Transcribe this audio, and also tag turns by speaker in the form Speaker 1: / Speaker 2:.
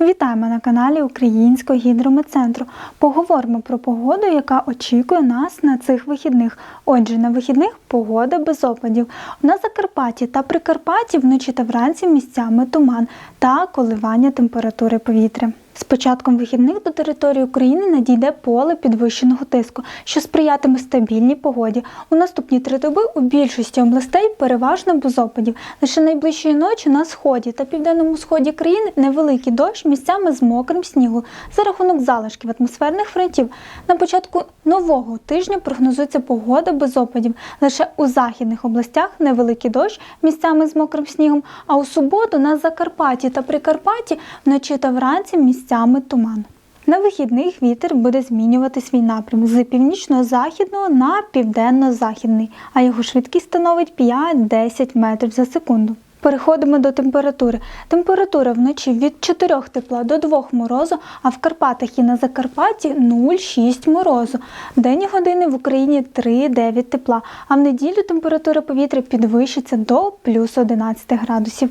Speaker 1: Вітаємо на каналі Українського гідрометцентру. Поговоримо про погоду, яка очікує нас на цих вихідних. Отже, на вихідних погода без опадів. На Закарпатті та Прикарпатті вночі та вранці місцями туман та коливання температури повітря. З початком вихідних до території України надійде поле підвищеного тиску, що сприятиме стабільній погоді. У наступні три доби у більшості областей переважно без опадів. Лише найближчої ночі на сході та південному сході країни невеликий дощ місцями з мокрим снігу за рахунок залишків атмосферних фронтів. На початку нового тижня прогнозується погода без опадів. Лише у західних областях невеликий дощ місцями з мокрим снігом. А у суботу на Закарпатті та Прикарпатті вночі та вранці місцями туман. На вихідних вітер буде змінювати свій напрям з північно-західного на південно-західний, а його швидкість становить 5-10 метрів за секунду. Переходимо до температури. Температура вночі від 4 тепла до 2 морозу, а в Карпатах і на Закарпатті 0,6 морозу. В денні години в Україні 3,9 тепла, а в неділю температура повітря підвищиться до плюс 11 градусів.